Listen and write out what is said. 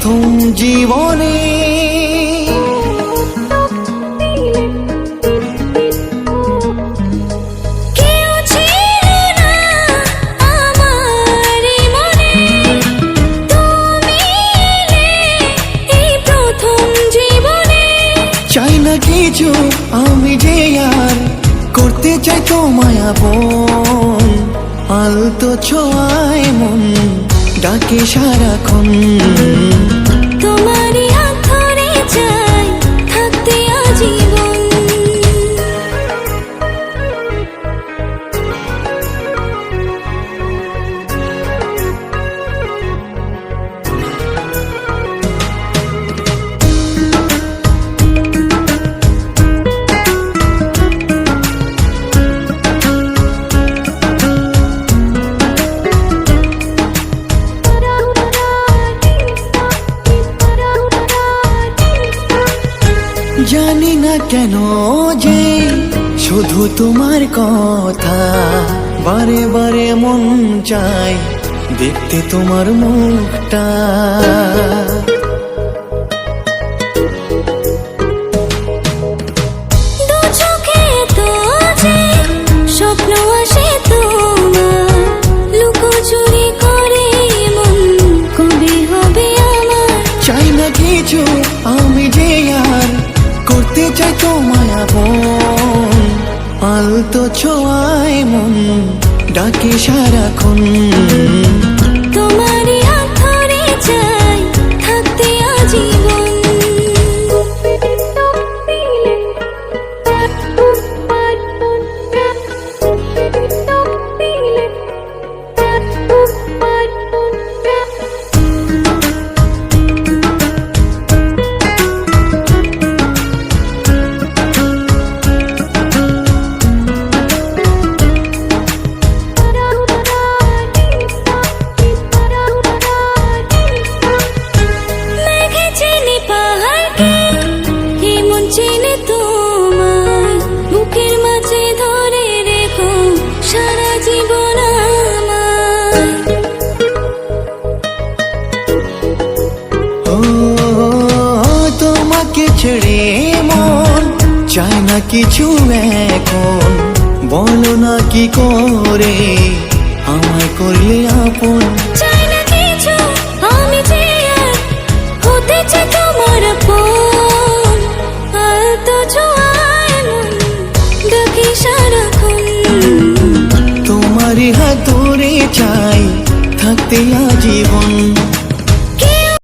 প্রথম জীবনে। চাই না কিছু আমি যে আর করতে চাই তোমায় আপন। আলতো ছোঁয়ায় মন ডাকে সারাক্ষণ। জানি না কেন যে শুধু তোমার কথা। বারে বারে মন চায় দেখতে তোমার মুখটা। করে মন কবে হবে আমার। চাই না কিছু চাই তোমায় তো ছোঁয়ায় মন ডাকে সারাক্ষণ। ছেড়ে মন চায় না কিছু এখন। বলো না কি করে আমায় করলে আপন? চাই না কিছু আমি যে হতে চাই তোমার আপন। আলতো ছোঁয়ায় মন ডাকি সারাক্ষণ। তোমারই হাত ধরে চাই থাকতে আজীবন।